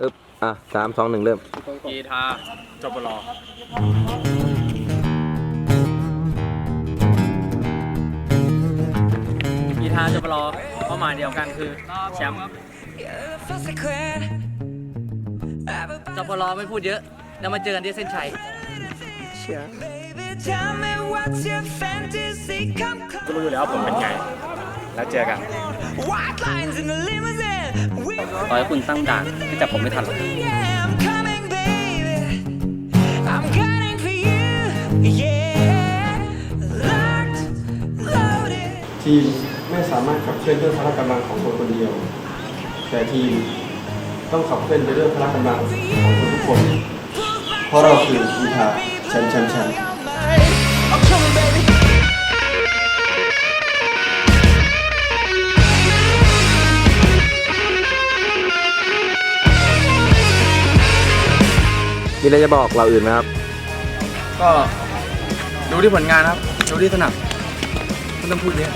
อึ๊บอะสามสองหนึ่งเริ่ม กีทาจบรอกีทาจบรอเป้าหมายเดียวกันคือแชมป์ จบรอไม่พูดเยอะ แล้วมาเจอกันที่เส้นชัย Tell me what's your fantasy? Come ก็รู้อยู่แล้วผมเป็นไง แล้วเจอกัน White lines in the limousine. We ต่อให้คุณตั้งด่านที่จับผมไม่ทันหรอก yeah, I'm coming, baby. I'm gunning for you. Yeah, locked, loaded. ทีมไม่สามารถขับเคลื่อนด้วยพละกำลังของคนคนเดียว แต่ทีมต้องขับเคลื่อนไปด้วยพละกำลังของคนทุกคน เพราะเราคือกีฬาแชมป์แชมป์แชมป์ มีอะไรจะบอกเราอื่นไหมครับ ก็ดูที่ผลงานครับ ดูที่สนับไม่ต้องพูดเยอะ